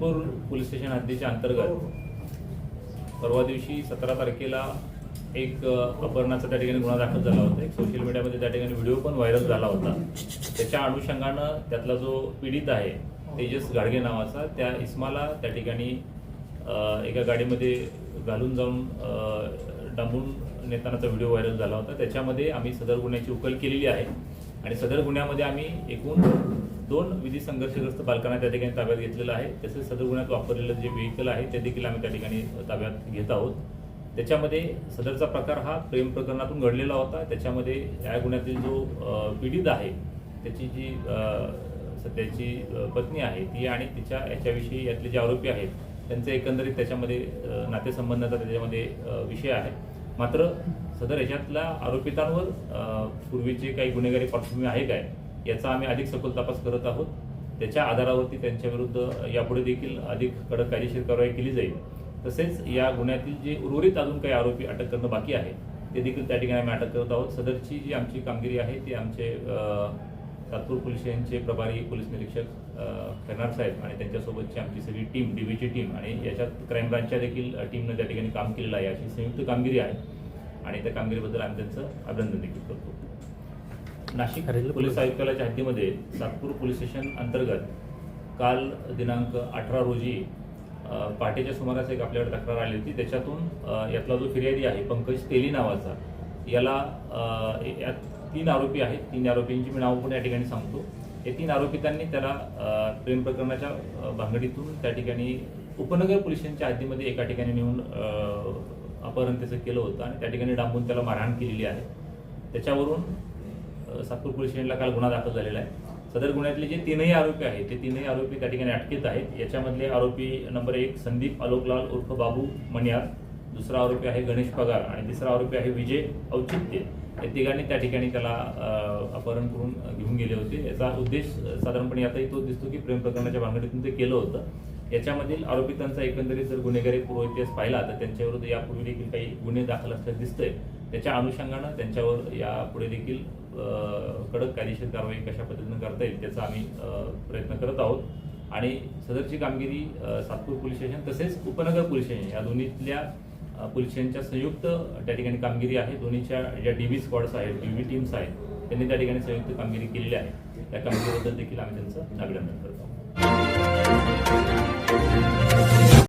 Police station हद्दीच्या अंतर्गत परवा दिवशी सतरा तारखेला एक अपहरणाचा त्या ठिकाणी गुन्हा दाखल झाला होता. एक सोशल मीडियामध्ये त्या ठिकाणी व्हिडिओ पण व्हायरल झाला होता. त्याच्या अनुषंगानं त्यातला जो पीडित आहे तेजस गाडगे नावाचा त्या इस्माला त्या ठिकाणी एका गाडीमध्ये घालून जाऊन डांबून नेतानाचा व्हिडिओ व्हायरल झाला होता. त्याच्यामध्ये आम्ही सदर गुन्ह्याची उकल केलेली आहे. आणि सदर गुन्ह्यामध्ये आम्ही एकूण दोन विधी संघर्षग्रस्त बालकांना त्या ठिकाणी ताब्यात घेतलेलं आहे. तसेच सदर गुन्ह्यात वापरलेलं जे व्हेकल आहे ते देखील आम्ही त्या ठिकाणी ताब्यात घेत आहोत. त्याच्यामध्ये सदरचा प्रकार हा प्रेम प्रकरणातून घडलेला होता. त्याच्यामध्ये या गुन्ह्यातील जो पीडित आहे त्याची जी सध्याची पत्नी आहे ती आणि तिच्या याच्याविषयी यातले जे आरोपी आहेत त्यांचे एकंदरीत त्याच्यामध्ये नातेसंबंधाचा त्याच्यामध्ये विषय आहे. मात्र सदर याच्यातल्या आरोपितांवर पूर्वीचे काही गुन्हेगारी पार्श्वभूमी आहे काय याचा आम्ही अधिक सखोल तपास करत आहोत. त्याच्या आधारावरती त्यांच्या विरुद्ध यापुढे देखील अधिक कडक कायदेशीर कारवाई केली जाईल. तसेच या गुन्ह्यातील जे उर्वरित अजून काही आरोपी अटक करणं बाकी आहे ते देखील त्या ठिकाणी आम्ही अटक करत आहोत. सदरची जी आमची कामगिरी आहे ती आमचे सातपूर पोलीस स्टेशनचे प्रभारी पोलीस निरीक्षक खैरनार साहेब आणि त्यांच्यासोबतची आमची सगळी टीम डीबीची टीम आणि याच्यात क्राईम ब्रांचच्या देखील टीमनं त्या ठिकाणी काम केलेलं आहे. अशी संयुक्त कामगिरी आहे आणि त्या कामगिरीबद्दल आम्ही त्यांचं अभिनंदन देखील करतो. नाशिक पोलीस आयुक्तालयाच्या हद्दीमध्ये सातपूर पोलीस स्टेशन अंतर्गत काल दिनांक अठरा रोजी पहाटेच्या सुमारास एक आपल्याकडे तक्रार आली होती. त्याच्यातून यातला जो फिर्यादी आहे पंकज तेली नावाचा याला यात तीन आरोपी आहेत. तीन आरोपींची मी नाव पण या ठिकाणी सांगतो. हे तीन आरोपितांनी त्याला प्रेम प्रकरणाच्या भांगडीतून त्या ठिकाणी उपनगर पोलिसांच्या हद्दीमध्ये एका ठिकाणी नेऊन अपहरण त्याचं केलं होतं आणि त्या ठिकाणी डांबून त्याला मारहाण केलेली आहे. त्याच्यावरून सातपूर पोलीस स्टेशनला काल गुन्हा दाखल झालेला आहे. सदर गुन्ह्यातले जे तीनही आरोपी आहेत ते तीनही आरोपी त्या ठिकाणी अटकेत आहेत. याच्यामधले आरोपी नंबर एक संदीप आलोकलाल उर्फ बाबू मणियार दुसरा आरोपी आहे गणेश पगार आणि तिसरा आरोपी आहे विजय औचित्य. या तिघांनी त्या ठिकाणी त्याला अपहरण करून घेऊन गेले होते. याचा उद्देश साधारणपणे आताही तो दिसतो की प्रेम प्रकरणाच्या भानगडीतून ते केलं होतं. याच्यामधील आरोपितांचा एकंदरीत जर गुन्हेगारी पूर्व इतिहास पाहिला तर त्यांच्याविरुद्ध यापूर्वी देखील काही गुन्हे दाखल असल्याचं दिसतंय. त्याच्या अनुषंगानं त्यांच्यावर यापुढे देखील कडक कायदेशीर कारवाई कशा पद्धतीनं करता येईल त्याचा आम्ही प्रयत्न करत आहोत. आणि सदरची कामगिरी सातपूर पोलीस स्टेशन तसेच उपनगर पोलीस स्टेशन या दोन्हीतल्या पोलीस स्टेशनच्या संयुक्त त्या ठिकाणी कामगिरी आहे. दोन्हीच्या ज्या डीबी स्क्वॉड्स आहेत डीबी टीम्स आहेत त्यांनी त्या ठिकाणी संयुक्त कामगिरी केलेली आहे. त्या कामगिरीबद्दल देखील आम्ही त्यांचं अभिनंदन करतो.